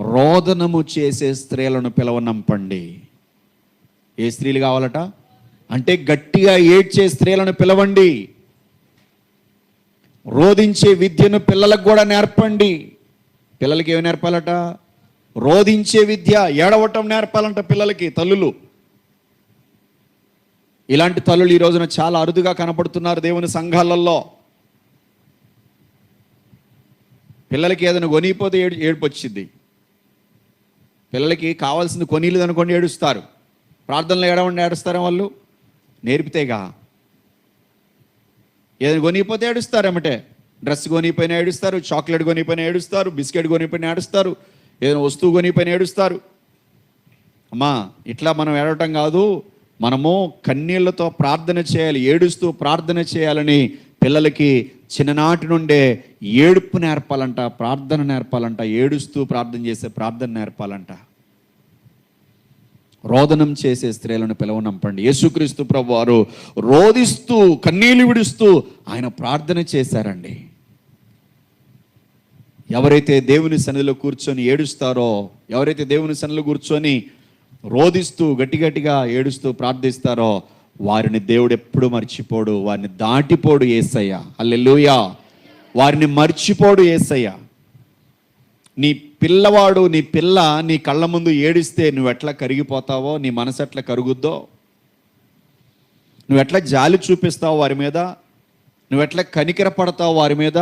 రోదనము చేసే స్త్రీలను పిలవనంపండి ఏ స్త్రీలు కావాలట? అంటే గట్టిగా ఏడ్చే స్త్రీలను పిలవండి. రోధించే విద్యను పిల్లలకు కూడా నేర్పండి. పిల్లలకి ఏమి నేర్పాలట? రోధించే విద్య ఏడవటం నేర్పాలంట పిల్లలకి తల్లులు. ఇలాంటి తల్లులు ఈ రోజున చాలా అరుదుగా కనపడుతున్నారు దేవుని సంఘాలలో. పిల్లలకి ఏదైనా కొనిపోతే ఏడు ఏడుపు వచ్చింది. పిల్లలకి కావాల్సింది కొనిలేదు అనుకోండి ఏడుస్తారు. ప్రార్థనలు ఏడవండి ఏడుస్తారా వాళ్ళు? నేర్పితేగా. ఏదైనా కొనిపోతే ఏడుస్తారు ఏమంటే డ్రెస్ కొనిపోయినా ఏడుస్తారు చాక్లెట్ కొనిపోయినా ఏడుస్తారు బిస్కెట్ కొనిపోయినా ఏడుస్తారు ఏదైనా వస్తువు కొనిపోయినా ఏడుస్తారు. అమ్మా ఇట్లా మనం ఏడవటం కాదు మనము కన్నీళ్ళతో ప్రార్థన చేయాలి ఏడుస్తూ ప్రార్థన చేయాలని పిల్లలకి చిన్ననాటి నుండే ఏడుపు నేర్పాలంట ప్రార్థన నేర్పాలంట ఏడుస్తూ ప్రార్థన చేసే ప్రార్థన నేర్పాలంట. రోదనం చేసే స్త్రీలను పిలవనంపండి యేసుక్రీస్తు ప్రభు వారు రోదిస్తూ కన్నీళ్ళు విడుస్తూ ఆయన ప్రార్థన చేశారండి. ఎవరైతే దేవుని సన్నిధిలో కూర్చొని ఏడుస్తారో ఎవరైతే దేవుని సన్నిధిలో కూర్చొని రోదిస్తూ గట్టి గట్టిగా ఏడుస్తూ ప్రార్థిస్తారో వారిని దేవుడు ఎప్పుడు మర్చిపోడు. వారిని దాటిపోడు ఏసయ్య అల్లెలుయా వారిని మర్చిపోడు ఏసయ్యా నీ పిల్లవాడు నీ పిల్ల నీ కళ్ళ ముందు ఏడిస్తే నువ్వు ఎట్లా కరిగిపోతావో నీ మనసు ఎట్లా కరుగుద్దో? నువ్వు ఎట్లా జాలి చూపిస్తావు వారి మీద? నువ్వు ఎట్లా కనికర పడతావు వారి మీద?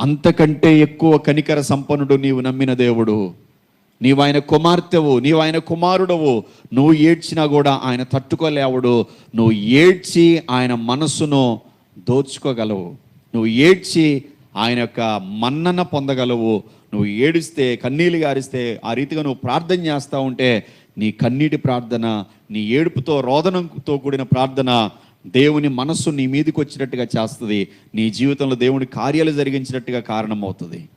అంతకంటే ఎక్కువ కనికర సంపన్నుడు నీవు నమ్మిన దేవుడు. నీవు ఆయన కుమార్తెవు నీవు ఆయన కుమారుడవు. నువ్వు ఏడ్చినా కూడా ఆయన తట్టుకోలేవుడు. నువ్వు ఏడ్చి ఆయన మనస్సును దోచుకోగలవు. నువ్వు ఏడ్చి ఆయన యొక్క మన్నన పొందగలవు. నువ్వు ఏడిస్తే కన్నీళ్ళు గారిస్తే ఆ రీతిగా నువ్వు ప్రార్థన చేస్తూ ఉంటే నీ కన్నీటి ప్రార్థన నీ ఏడుపుతో రోదనంతో కూడిన ప్రార్థన దేవుని మనస్సు నీ మీదకి వచ్చినట్టుగా చేస్తుంది. నీ జీవితంలో దేవుని కార్యాలు జరిగించినట్టుగా కారణమవుతుంది.